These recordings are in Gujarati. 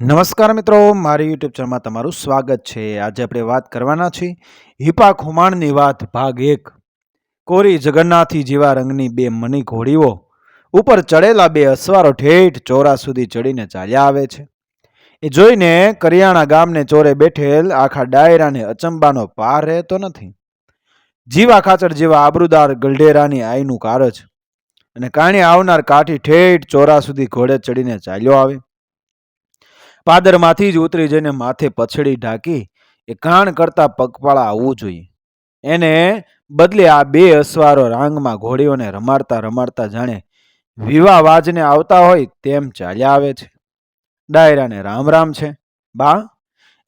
નમસ્કાર મિત્રો, મારી યુટ્યુબ ચેનલમાં તમારું સ્વાગત છે. આજે આપણે વાત કરવાના છીએ હિપા ખુમાણની વાત, ભાગ એક. કોરી જગન્નાથી જેવા રંગની બે મની ઘોડીઓ ઉપર ચડેલા બે અસવારો ઠેઠ ચોરા સુધી ચડીને ચાલ્યા આવે છે. એ જોઈને કરિયાણા ગામને ચોરે બેઠેલ આખા ડાયરાને અચંબાનો પાર રહેતો નથી. જીવા ખાચર જેવા આબરૂદાર ગલઢેરાની આઈનું કારજ અને કાણે આવનાર કાઠી ઠેઠ ચોરા સુધી ઘોડે ચડીને ચાલ્યો આવે. પાદરમાંથી જ ઉતરી જઈને માથે પછડી ઢાંકી એ કાણ કરતા પગપાળા આવવું જોઈએ. એને બદલે આ બે અસવારો રાંગમાં ઘોડીઓને રમાડતા રમાડતા જાણે વિવાહ વાજને આવતા હોય તેમ ચાલ્યા આવે છે. ડાયરાને રામ રામ છે. બા,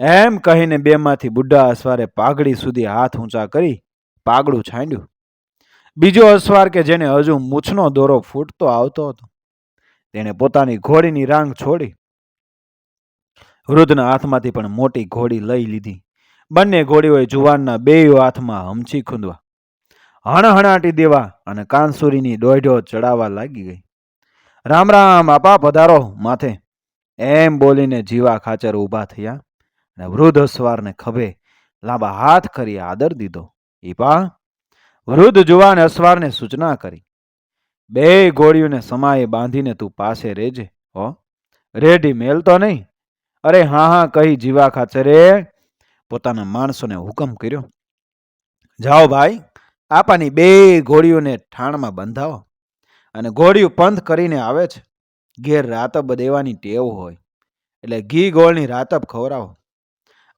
એમ કહીને બેમાંથી બુઢા અસવારે પાઘડી સુધી હાથ ઊંચા કરી પાગડું છાંડ્યું બીજો અસવાર કે જેને હજુ મૂછનો દોરો ફૂટતો આવતો હતો. તેણે પોતાની ઘોડીની રાંગ છોડી વૃદ્ધના હાથમાંથી પણ મોટી ઘોડી લઈ લીધી. બંને ઘોડીઓએ જુવાનના બેય હાથમાં હમછી ખૂંદવા. હણહણાટી દેવા અને કાનસુરીની દોઢો ચડાવવા લાગી ગઈ. રામ રામ, આપા પધારો માથે. એમ બોલીને જીવા ખાચર ઊભા થયા અને વૃદ્ધ અસવારને ખભે લાંબા હાથ કરી આદર દીધો. ઈપા, વૃદ્ધ જુવાન અસવારને સૂચના કરી. બે ઘોડીઓને સમાએ બાંધીને તું પાસે રેજે, હો. રેડી મેલતો નહીં. અરે હા હા, કહી જીવા ખાચરે પોતાના માણસોને હુકમ કર્યો. જાઓ ભાઈ, આપાની બે ઘોડીઓને ઠાણમાં બંધાવો અને ઘોડીઓ પંથ કરીને આવે છે. ઘેર રાતબ દેવાની ટેવ હોય એટલે ઘી ગોળની રાતબ ખવડાવો.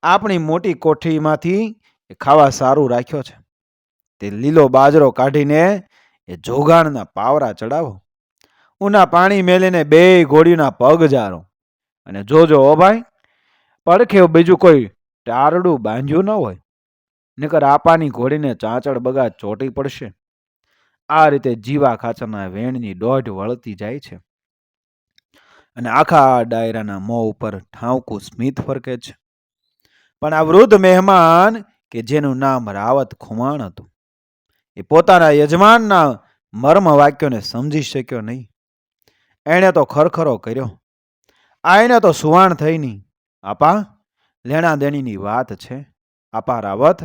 આપણી મોટી કોઠીમાંથી એ ખાવા સારું રાખ્યો છે. તે લીલો બાજરો કાઢીને એ જોગાણના પાવરા ચડાવો. ઉના પાણી મેલીને બે ઘોડીના પગ જારો. અને જોજો ઓ ભાઈ, પડખે બીજું કોઈ ટારડું બાંધ્યું ન હોય. નકર આપાની ઘોડીને ચાંચડ બગા ચોટી પડશે. આ રીતે જીવા ખાચરના વેણની દોઢ વળતી જાય છે. અને આખા ડાયરાના મોં ઉપર ઠાંકું સ્મિત ફરકે છે. પણ આ વૃદ્ધ મહેમાન કે જેનું નામ રાવત ખુમાણ હતું, એ પોતાના યજમાનના મર્મ વાક્યોને સમજી શક્યો નહીં. એણે તો ખરખરો કર્યો. આ એને તો સુવાણ થઈ નહીં આપા, લેણા દેણીની વાત છે. આપા રાવત,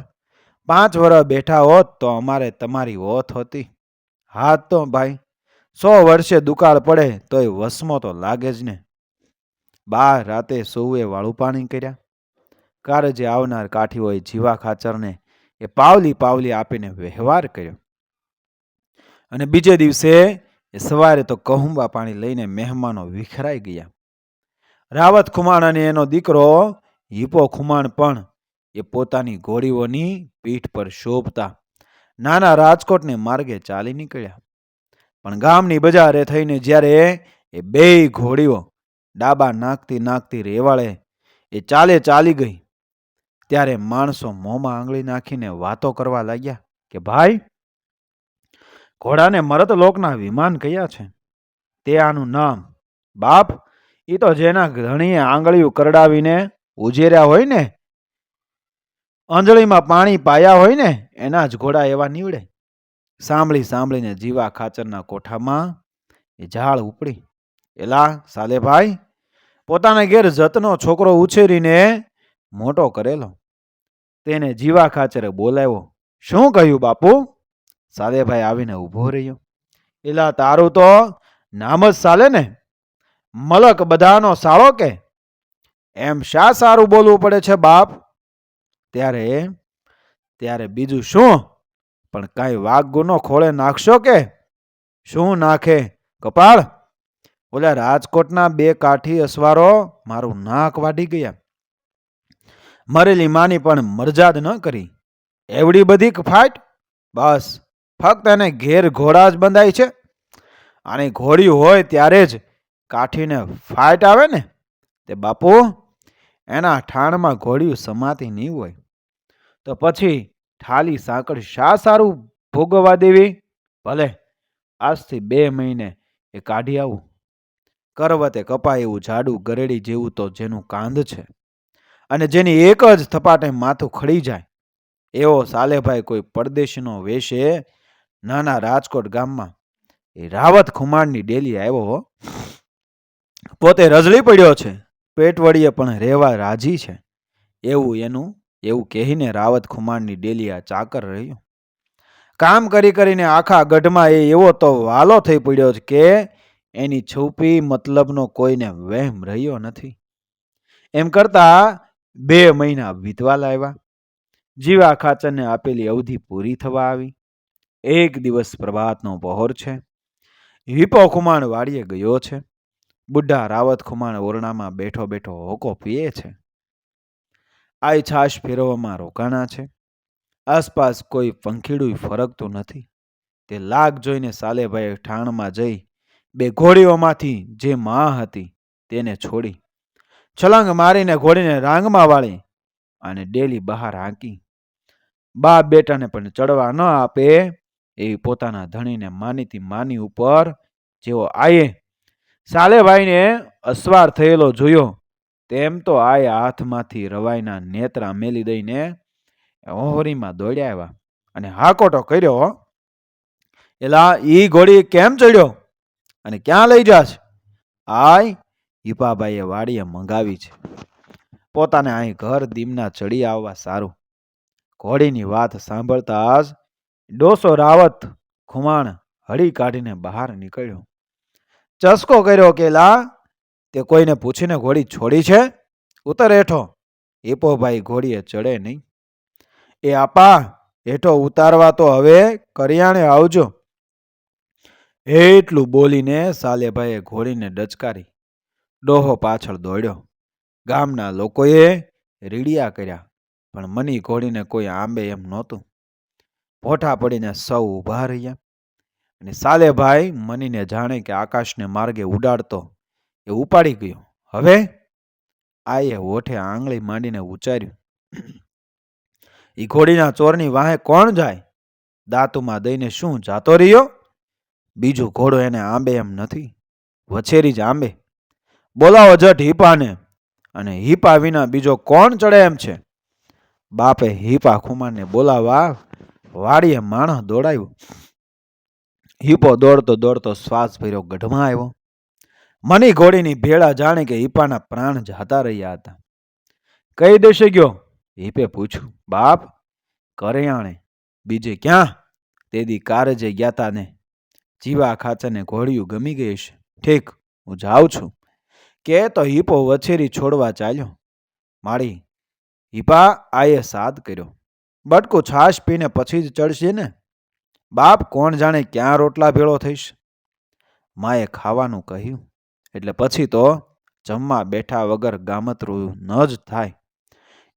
પાંચ વર્ષ બેઠા હોત તો અમારે તમારી ઓથ હતી. હા તો ભાઈ, સો વર્ષે દુકાળ પડે તોય વસમો તો લાગે જ ને. બાર રાતે સૌએ વાળું પાણી કર્યા. કારજે આવનાર કાઠીઓએ જીવા ખાચરને એ પાવલી પાવલી આપીને વ્યવહાર કર્યો. અને બીજે દિવસે એ સવારે તો કહુંબા પાણી લઈને મહેમાનો વિખરાઈ ગયા. રાવત ખુમાણ અને એનો દીકરો હિપો ખુમાણ પણ એ પોતાની ઘોડીઓની પીઠ પર શોભતા નાના રાજકોટને માર્ગે ચાલી નીકળ્યા. પણ ગામની બજારે થઈને જ્યારે એ બે ઘોડીઓ ડાબા નાખતી નાખતી રેવાળે એ ચાલે ચાલી ગઈ. ત્યારે માણસો મોંમાં આંગળી નાખીને વાતો કરવા લાગ્યા કે, ભાઈ, ઘોડાને મરત લોકના વિમાન કયા છે? તે આનું નામ બાપ એ તો જેના ઘણીએ આંગળીઓ કરડાવીને ઉજેર્યા હોય ને, અંજળીમાં પાણી પાયા હોય ને, એના જ ઘોડા એવા નીવડે. સાંભળી સાંભળીને જીવા ખાચરના કોઠામાં એ ઝાડ ઉપડી. એલા સાલેભાઈ પોતાના ઘેર જતનો છોકરો ઉછેરીને મોટો કરેલો. તેને જીવા ખાચરે બોલાવ્યો, શું કહ્યું બાપુ? સાલેભાઈ આવીને ઊભો રહ્યો. એલા તારું તો નામ જ સાલે ને. મલક બધાનો સાળો કે? એમ શા સારું બોલવું પડે છે બાપ? ત્યારે ત્યારે બીજું શું? પણ કાંઈ વાઘ ગુનો ખોળે નાખશો કે? શું નાખે? કપાળ? ઓલા રાજકોટના બે કાઠી અસવારો મારું નાક વાઢી ગયા. મરેલી માની પણ મરજાદ ન કરી. એવડી બધી ફાટ? બસ, ફક્ત એને ઘેર ઘોડા જ બંધાય છે. અને ઘોડી હોય ત્યારે જ કાઠીને ફાઇટ આવે ને, તે બાપુ, એના ઠાણમાં ઘોડિયું સમાતી નહીં હોય. તો પછી ઠાલી સાંકળ શા સારું ભોગવવા દેવી? ભલે, આજથી બે મહિને એ કાઢી આવું. કરવતે કપાય એવું જાડું ગરેડી જેવું તો જેનું કાંધ છે. અને જેની એક જ થપાટે માથું ખડી જાય. એવો સાલેભાઈ કોઈ પરદેશીનો વેશે. નાના રાજકોટ ગામમાં એ રાવત ખુમાણની ડેલી આવ્યો હો. પોતે રજળી પડ્યો છે. પેટવડીએ પણ રહેવા રાજી છે. એવું એનું, એવું કહીને રાવત ખુમાણની ડેલિયા ચાકર રહ્યું. કામ કરી કરીને આખા ગઢમાં એ એવો તો વાલો થઈ પડ્યો છે કે એની છુપી મતલબનો કોઈને વહેમ રહ્યો નથી. એમ કરતા બે મહિના વીતવા લાવ્યા. જીવા ખાચરને આપેલી અવધિ પૂરી થવા આવી. એક દિવસ પ્રભાતનો પહોર છે. હિપો ખુમાણ વાડીએ ગયો છે. બુઢા રાવત ખુમાણ ઓરડામાં બેઠો બેઠો હોકો પીએ છે. આઈ છાશ ફેરવવામાં રોકાણા છે. આસપાસ કોઈ પંખીડું ફરકતું નથી. તે લાગ જોઈને સાલેભાઈ ઠાણમાં જઈ બે ઘોડીઓમાંથી જે માં હતી તેને છોડી છલાંગ મારીને ઘોડીને રાંગમાં વાળી અને ડેલી બહાર હાંકી. બાપ બેટાને પણ ચડવા ન આપે એવી પોતાના ધણીને માનીતી માની ઉપર જેવો આયે સાલેભાઈને અસવાર થયેલો જોયો. તેમ તો આય હાથમાંથી રવાઈના નેત્રા મેલી દઈને ઓહરીમાં દોડ્યા આવ્યા અને હાકોટો કર્યો. એલા ઈ ઘોડી કેમ ચડ્યો અને ક્યાં લઈ જાશ? આય હિપાભાઈએ વાડીએ મંગાવી છે. પોતાને અહીં ઘર દીમના ચડી આવવા સારું. ઘોડીની વાત સાંભળતા જ ડોસો રાવત ખુમાણ હળી કાઢીને બહાર નીકળ્યો. ચસકો કર્યો કે લા, તે કોઈને પૂછીને ઘોડી છોડી છે? ઉતર હેઠો. એપોભાઈ ઘોડીએ ચડે નહીં. એ આપા, હેઠો ઉતારવા તો હવે કરિયાણે આવજો. એટલું બોલીને સાલેભાઈએ ઘોડીને ડચકારી. ડોહો પાછળ દોડ્યો. ગામના લોકોએ રીડિયા કર્યા, પણ મની ઘોડીને કોઈ આંબે એમ નહોતું. પોઠા પડીને સૌ ઊભા રહ્યા. અને સાલેભાઈ મનીને જાણે કે આકાશને માર્ગે ઉડાડતો એ ઉપાડી ગયો. હવે આયે હોઠે આંગળી માંડીને ઉચ્ચાર્યું. એ ઘોડીના ચોરની વાહે કોણ જાય? દાંતુમાં દઈને શું જાતો રહ્યો? બીજું ઘોડો એને આંબે એમ નથી. વછેરી જ આંબે. બોલાવો જટ હીપાને. અને હીપા વિના બીજો કોણ ચડે એમ છે? બાપે હીપા ખુમારને બોલાવા વાડીએ માણસ દોડાયું. હીપો દોડતો દોડતો શ્વાસ ભર્યો, ગઢમાં આવ્યો. મની ઘોડીની ભેળા જાણે કે હિપાના પ્રાણ જતા રહ્યા હતા. કઈ દેશે ગયો? હિપે પૂછ્યું. બાપ, કરિયાણે. બીજે ક્યાં? તેદી કારજે ગયા ને જીવા ખાચરને ઘોડિયું ગમી ગઈ છે ઠીક, હું જાઉં છું. કે તો હિપો વછેરી છોડવા ચાલ્યો. માળી, હિપા, આયે સાદ કર્યો. બટકું છાશ પીને પછી જ ચડશે ને? બાપ કોણ જાણે ક્યાં રોટલા ભેળો થઈશ? માએ ખાવાનું કહ્યું, એટલે પછી તો જમવા બેઠા વગર ગામતરું ન જ થાય.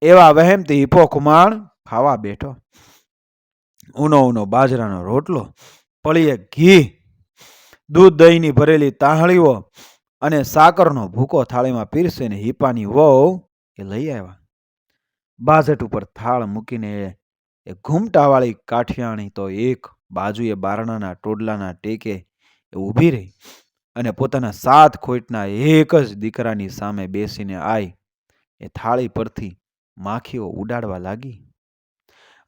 એવા વહેમથી હિપો ખુમાણ ખાવા બેઠો. ઊનો ઊનો બાજરાનો રોટલો, પળીએ ઘી, દૂધ દહીંની ભરેલી તાહળીઓ અને સાકરનો ભૂકો થાળીમાં પીરસીને હિપાની વહુ એ લઈ આવ્યા. બાજટ ઉપર થાળ મૂકીને એ ઘૂમટાવાળી કાઠિયાણી તો એક બાજુએ બારણાના ટોડલાના ટેકે એ ઊભી રહી અને પોતાના સાત ખોટના એક જ દીકરાની સામે બેસીને આઈ એ થાળી પરથી માખીઓ ઉડાડવા લાગી.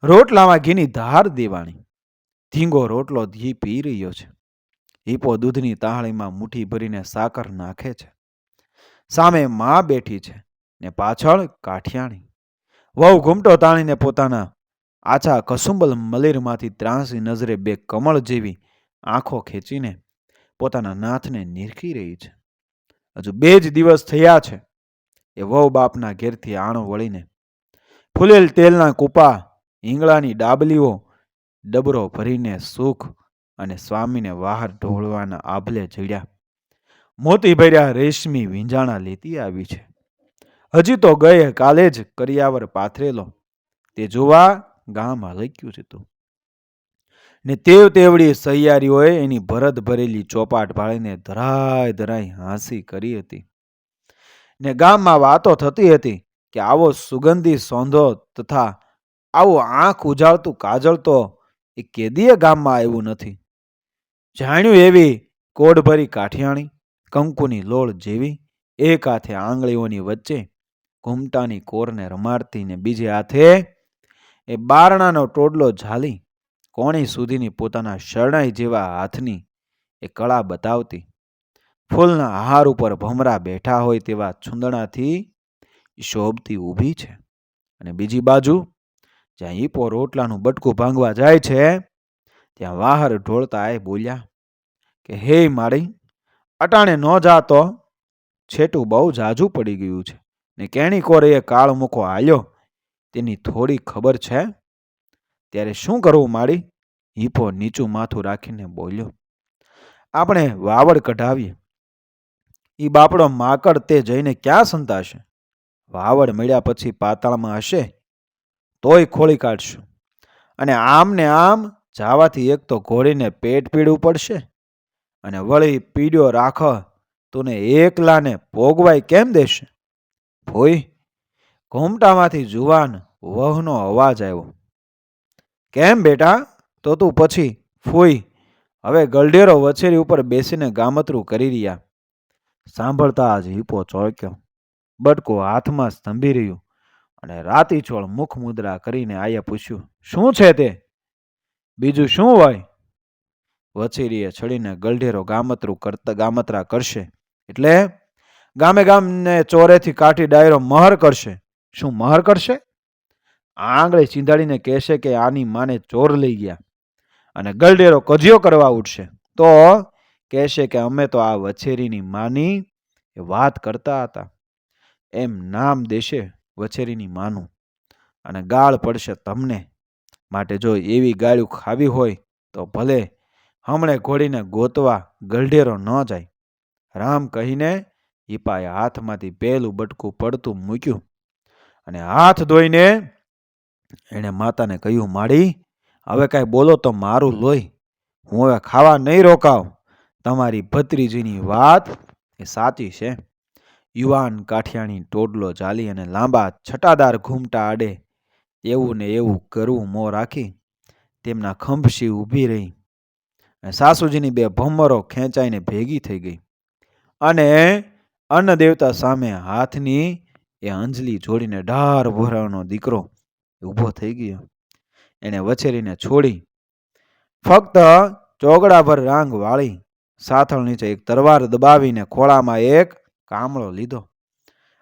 રોટલામાં ઘીની ધાર દેવાણી. ધીંગો રોટલો ઘી પી રહ્યો છે. હીપો દૂધની તાહળીમાં મુઠ્ઠી ભરીને સાકર નાખે છે. સામે માં બેઠી છે ને પાછળ કાઠિયાણી. વહુ ઘૂમટો તાણીને પોતાના આછા કસુંબલ મલેરમાંથી ત્રાસી નજરે બે કમળ જેવી આંખો ખેંચીને પોતાના નાથને નિરખી રહી છે. હજુ બે જ દિવસ થયા છે. એ વહુ બાપના ઘેરથી આણો વળીને ફૂલેલ તેલના કૂપા હિંગળાની ડાબલીઓ, ડબરો ભરીને સુખ અને સ્વામીને બહાર ઢોળવાના આભલે જડ્યા. મોતી ભર્યા રેશમી વીંજાણા લેતી આવી છે. હજી તો ગયે કાલે જ કરિયાવર પાથરેલો. તે જોવા ગામ છે તો. ને તેવ તેવડી સહિયારીઓએ એની ભરત ભરેલી ચોપાટ ભાળીને ધરાય ધરાય હાંસી કરી હતી. ને ગામમાં વાતો થતી હતી કે આવો સુગંધી સોંધો તથા આવું આંખ ઉજાળતું કાજળ તો એ કેદીએ ગામમાં આવ્યું નથી. જાણ્યું એવી કોડભરી કાઠિયાણી, કંકુની લોળ જેવી, એક હાથે આંગળીઓની વચ્ચે ઘૂમટાની કોરને રમાડતી ને બીજે હાથે એ બારણાનો ટોડલો ઝાલી, કોણી સુધીની પોતાના શરણાઈ જેવા હાથની એ કળા બતાવતી. ફૂલના હાર ઉપર ભમરા બેઠા હોય તેવા છુંદણાથી શોભતી ઊભી છે. અને બીજી બાજુ, જ્યાં ઈપો રોટલાનું બટકું ભાંગવા જાય છે, ત્યાં વાહર ઢોળતા એ બોલ્યા કે, હે મારી, અટાણે ન જાતો. છેટું બહુ જાજુ પડી ગયું છે. ને કેણી કોરે એ કાળ મૂકો હાલ્યો તેની થોડી ખબર છે? ત્યારે શું કરવું માળી હિપો નીચું માથું રાખીને બોલ્યો. આપણે વાવડ કઢાવીએ. ઈ બાપડો માકડ તે જઈને ક્યાં સંતાશે? વાવડ મળ્યા પછી પાતાળમાં હશે? તોય ખોળી કાઢશું. અને આમ ને આમ જાવાથી એક તો ઘોડીને પેટ પીડવું પડશે. અને વળી પીડ્યો રાખ, તુને એકલાને ભોગવાય કેમ દેશે? ભોઈ ઘૂમટામાંથી જુવાન વહનો અવાજ આવ્યો, કેમ બેટા? તો તું પછી ફૂઈ. હવે ગલઢેરો વછેરી ઉપર બેસીને ગામતરું કરી રહ્યા. સાંભળતા જ હિપો ચોક્યો, બટકો હાથમાં સ્તંભી રહ્યું અને રાતીછોળ મુખ મુદ્રા કરીને આયે પૂછ્યું, શું છે તે? બીજું શું હોય? વછેરીએ છડીને ગલઢેરો ગામતરું કરતા, ગામતરા કરશે, એટલે ગામે ગામને ચોરેથી કાઠી ડાયરો મહર કરશે. શું મહર કરશે? આંગળે ચીંધાડીને કહેશે કે આની માને ચોર લઈ ગયા અને ગલડેરો કજિયો કરવા ઉઠશે. તો કહેશે કે અમે તો આ વછેરીની માની વાત કરતા હતા. એમ નામ દેશે વછેરીની માનું અને ગાળ પડશે તમને માટે જો એવી ગાળ્યું ખાવી હોય તો ભલે હમણે ઘોડીને ગોતવા ગલઢેરો ન જાય. રામ કહીને હિપાએ હાથમાંથી પહેલું બટકું પડતું મૂક્યું. અને હાથ ધોઈને એણે માતાને કહ્યું માડી હવે કાંઈ બોલો તો મારું લોહી હું હવે ખાવા નહીં રોકાવ તમારી ભત્રીજીની વાત એ સાચી છે. યુવાન કાઠિયાણી ટોડલો ચાલી અને લાંબા છટાદાર ઘૂમટા આડે એવું ને એવું કરવું મોં રાખી તેમના ખંભસી ઊભી રહી અને સાસુજીની બે ભમરો ખેંચાઈને ભેગી થઈ ગઈ અને અન્નદેવતા સામે હાથની એ અંજલી જોડીને ઢાર ભરાવાનો દીકરો ઊભો થઈ ગયો. એણે વછેરીને છોડી ફક્ત ચોગડાભર રાંગ વાળી સાથળ નીચે એક તરવાર દબાવીને ખોળામાં એક કામળો લીધો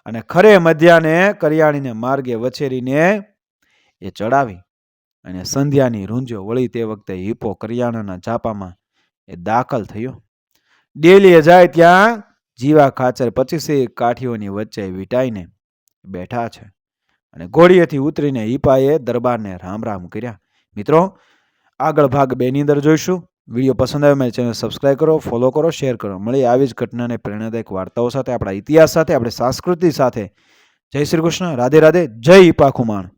અને ખરે મધ્યાને કરિયાણીને માર્ગે વછેરીને એ ચડાવી અને સંધ્યાની રૂંજો વળી તે વખતે હિપો કરિયાણાના ઝાપામાં એ દાખલ થયો. ડેલીએ જાય ત્યાં જીવા ખાચર પચીસેક કાઠીઓની વચ્ચે વીંટાઈને બેઠા છે. અને ઘોડીએથી ઉતરીને હિપાએ દરબારને રામ રામ કર્યા. મિત્રો, આગળ ભાગ બેની અંદર જોઈશું. વીડિયો પસંદ આવે મારી ચેનલ સબસ્ક્રાઈબ કરો, ફોલો કરો, શેર કરો. મળી આવી જ ઘટનાને પ્રેરણાદાયક વાર્તાઓ સાથે, આપણા ઇતિહાસ સાથે, આપણી સંસ્કૃતિ સાથે. જય શ્રી કૃષ્ણ. રાધે રાધે જય હિપા ખુમાણ